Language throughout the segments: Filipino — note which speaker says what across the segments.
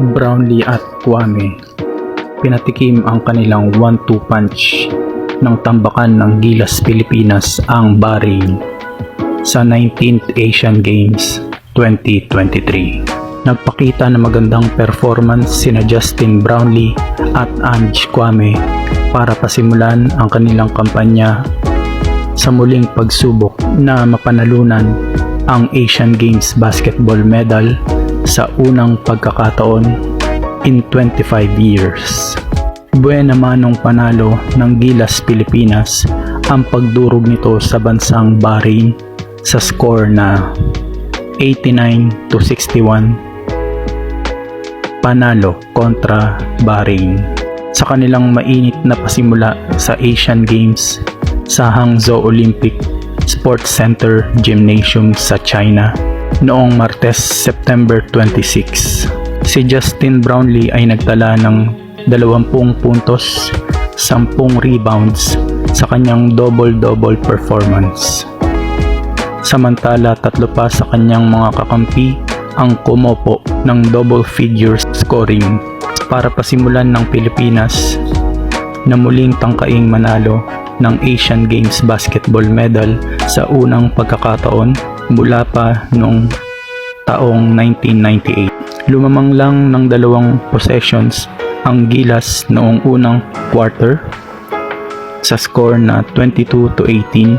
Speaker 1: Brownlee at Kwame pinatikim ang kanilang 1-2 punch ng tambakan ng Gilas Pilipinas ang Bahrain sa 19th Asian Games 2023. Nagpakita ng magandang performance sina Justin Brownlee at Ange Kwame para pasimulan ang kanilang kampanya sa muling pagsubok na mapanalunan ang Asian Games basketball medal sa unang pagkakataon in 25 years. Buena manong panalo ng Gilas Pilipinas ang pagdurog nito sa bansang Bahrain sa score na 89 to 61 panalo kontra Bahrain. Sa kanilang mainit na pasimula sa Asian Games sa Hangzhou Olympic Sports Center Gymnasium sa China noong Martes, September 26. Si Justin Brownlee ay nagtala ng 20 puntos, 10 rebounds sa kanyang double-double performance. Samantala tatlo pa sa kanyang mga kakampi ang kumopo ng double figure scoring para pasimulan ng Pilipinas na muling tangkaing manalo ng Asian Games basketball medal sa unang pagkakataon mula pa noong taong 1998. Lumamang lang ng dalawang possessions ang Gilas noong unang quarter sa score na 22 to 18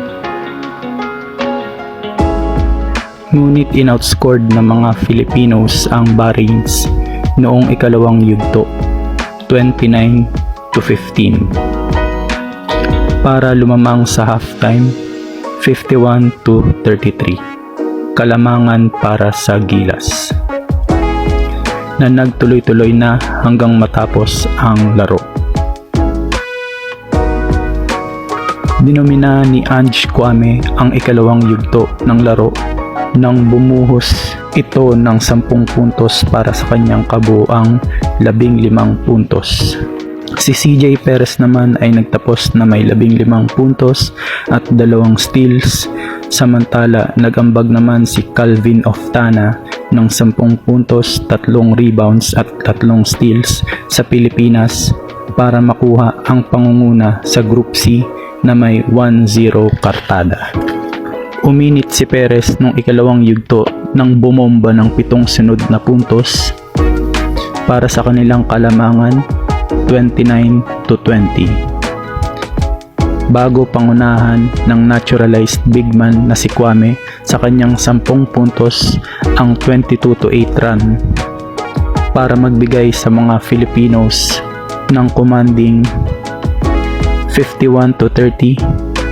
Speaker 1: ngunit inoutscored ng mga Filipinos ang Bahrains noong ikalawang yugto 29 to 15 para lumamang sa halftime 51 to 33 kalamangan para sa Gilas na nagtuloy-tuloy na hanggang matapos ang laro. Dinomina ni Ange Kwame ang ikalawang yugto ng laro nang bumuhos ito ng 10 puntos para sa kanyang kabuang 15 puntos. Si CJ Perez naman ay nagtapos na may 15 puntos at dalawang steals samantala nagambag naman si Calvin Oftana ng 10 puntos, 3 rebounds at 3 steals sa Pilipinas para makuha ang pangunguna sa Group C na may 1-0 kartada. Uminit si Perez nung ikalawang yugto nang bumomba ng pitong sunod na puntos para sa kanilang kalamangan 29 to 20. Bago pangunahan ng naturalized big man na si Kwame sa kanyang 10 puntos ang 22 to 8 run para magbigay sa mga Filipinos ng commanding 51 to 30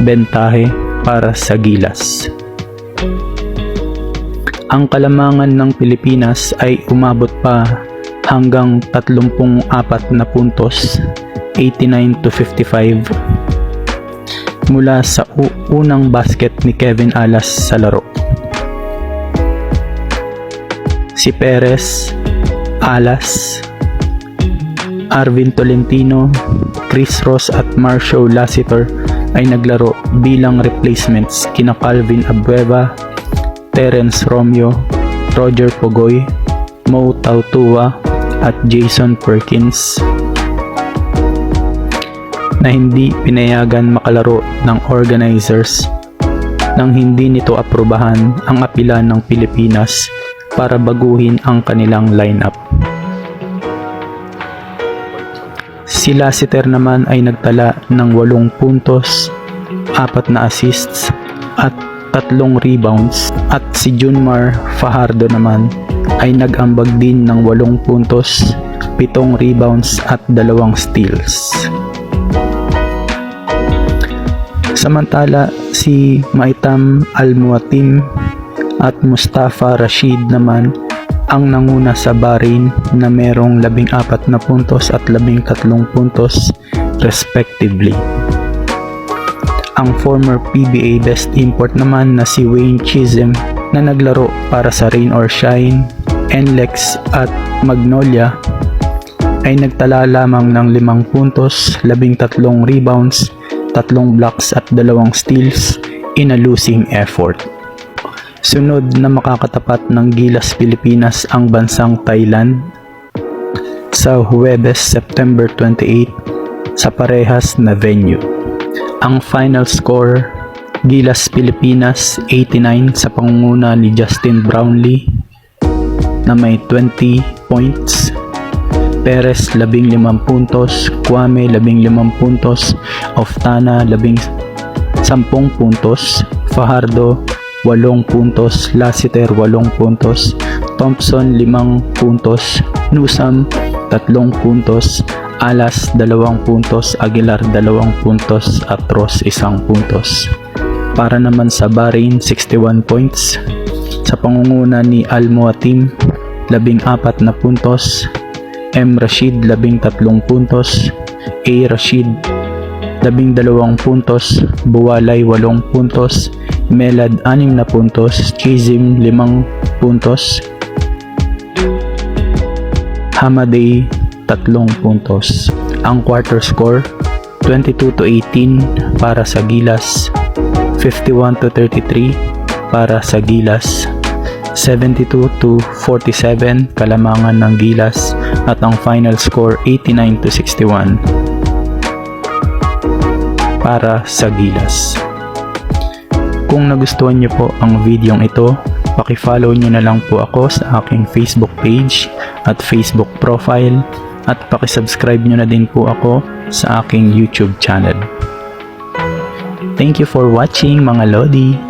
Speaker 1: bentahe para sa Gilas. Ang kalamangan ng Pilipinas ay umabot pa hanggang 34 na puntos 89 to 55 mula sa unang basket ni Kevin Alas sa laro. Si Perez, Alas, Arvin Tolentino, Chris Ross at Marshall Lassiter ay naglaro bilang replacements kina Calvin Abueva, Terence Romeo, Roger Pogoy, Mo Tautua at Jason Perkins na hindi pinayagan makalaro ng organizers nang hindi nito aprobahan ang apila ng Pilipinas para baguhin ang kanilang lineup. Si Lassiter naman ay nagtala ng 8 puntos, 4 na assists at tatlong rebounds at si Junmar Fajardo naman ay nag-ambag din ng 8 puntos, 7 rebounds at 2 steals. Samantala si Maitam Almuatim at Mustafa Rashid naman ang nanguna sa Bahrain na merong 14 na puntos at 13 puntos respectively. Ang former PBA best import naman na si Wayne Chisholm na naglaro para sa Rain or Shine, NLEX at Magnolia ay nagtala lamang ng 5 puntos, 13 rebounds, 3 blocks at 2 steals in a losing effort. Sunod na makakatapat ng Gilas Pilipinas ang bansang Thailand sa Huwebes, September 28 sa parehas na venue. Ang final score, Gilas Pilipinas 89 sa pangunguna ni Justin Brownlee na may 20 points. Perez 15 puntos, Kwame 15 puntos, Oftana 10 puntos, Fajardo 8 puntos, Lassiter 8 puntos, Thompson 5 puntos, Nusam 3 puntos, Alas 2 puntos, Aguilar 2 puntos, at Ross 1 puntos. Para naman sa Bahrain 61 points, sa pangunguna ni Al Muatim 14 na puntos, M. Rashid 13 puntos, A. Rashid 12 puntos, Buwalay 8 puntos, Melad 6 na puntos, Chizim 5 puntos, Hamaday 3 puntos. Ang quarter score 22 to 18 para sa Gilas, 51 to 33 para sa Gilas, 72 to 47 kalamangan ng Gilas at ang final score 89 to 61 para sa Gilas. Kung nagustuhan niyo po ang videong ito, paki-follow niyo na lang po ako sa aking Facebook page at Facebook profile at paki-subscribe niyo na din po ako sa aking YouTube channel. Thank you for watching mga Lodi!